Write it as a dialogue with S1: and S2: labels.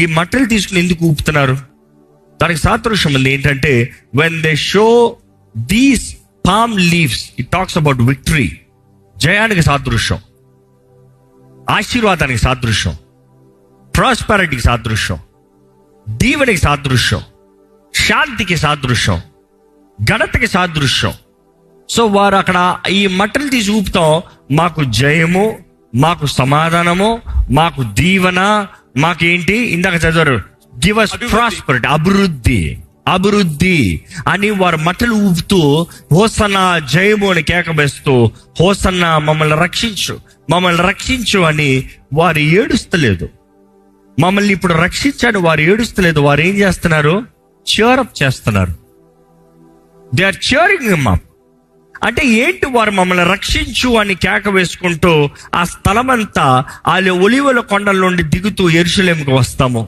S1: ఈ మట్టలు తీసుకుని ఎందుకు ఊపుతున్నారు? దానికి సాదృశ్యం ఉంది ఏంటంటే when they show these palm leaves it talks about victory జయానికి సాదృశ్యం. ఆశీర్వాదానికి సాదృశ్యం. ప్రాస్పారిటీకి సాదృశ్యం. దీవెనికి సాదృశ్యం. శాంతికి సాదృశ్యం. ఘనతకి సాదృశ్యం. సో వారు అక్కడ ఈ మట్టలు తీసి ఊపుతాం. మాకు జయము మాకు సమాధానము మాకు దీవెన మాకేంటి? ఇందాక చదివారు గివ్ అస్ ప్రాస్పరిటీ అభివృద్ధి అభివృద్ధి అని వారు మట్టలు ఊపుతూ హోసన్న జయము అని కేక వేస్తూ హోసన్న మమ్మల్ని రక్షించు మమ్మల్ని రక్షించు అని వారు ఏడుస్తలేదు. మమ్మల్ని ఇప్పుడు రక్షించాడు వారు ఏడుస్తలేదు. వారు ఏం చేస్తున్నారు? చేరప్ చేస్తున్నారు. దే ఆర్ చియరింగ్ అప్ అంటే ఏంటి వారు మమ్మల్ని రక్షించు అని కేక వేసుకుంటూ ఆ స్థలమంతా వాళ్ళ ఒలివల కొండల నుండి దిగుతూ ఎరుసలేంకి వస్తాము?